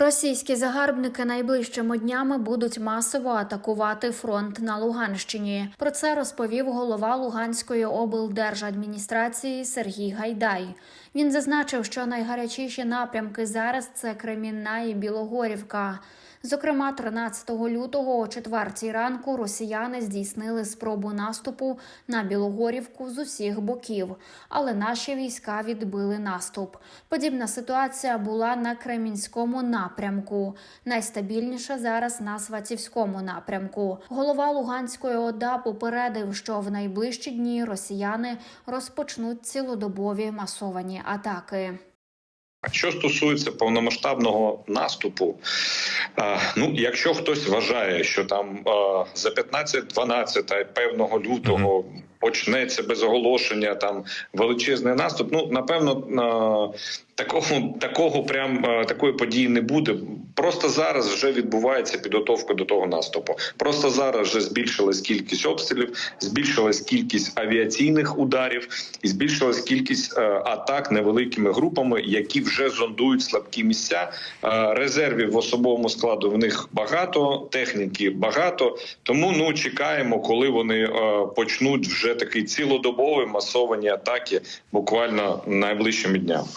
Російські загарбники найближчими днями будуть масово атакувати фронт на Луганщині. Про це розповів голова Луганської облдержадміністрації Сергій Гайдай. Він зазначив, що найгарячіші напрямки зараз це Кремінна і Білогорівка. Зокрема, 13 лютого о 4 ранку росіяни здійснили спробу наступу на Білогорівку з усіх боків, але наші війська відбили наступ. Подібна ситуація була на Кремінському напрямку. Найстабільніше зараз на Сватівському напрямку. Голова Луганської ОДА попередив, що в найближчі дні росіяни розпочнуть цілодобові масовані атаки. Що стосується повномасштабного наступу, ну якщо хтось вважає, що там за 15-12 певного лютого почнеться без оголошення там величезний наступ, ну напевно. Такого такого прям е, такої події не буде. Просто зараз вже відбувається підготовка до того наступу. Просто зараз вже збільшилась кількість обстрілів, збільшилась кількість авіаційних ударів і збільшилась кількість е, атак невеликими групами, які вже зондують слабкі місця. Е, резервів в особовому складу в них багато, техніки багато. Тому ну чекаємо, коли вони е, почнуть вже такий цілодобовий масовані атаки, буквально найближчими днями.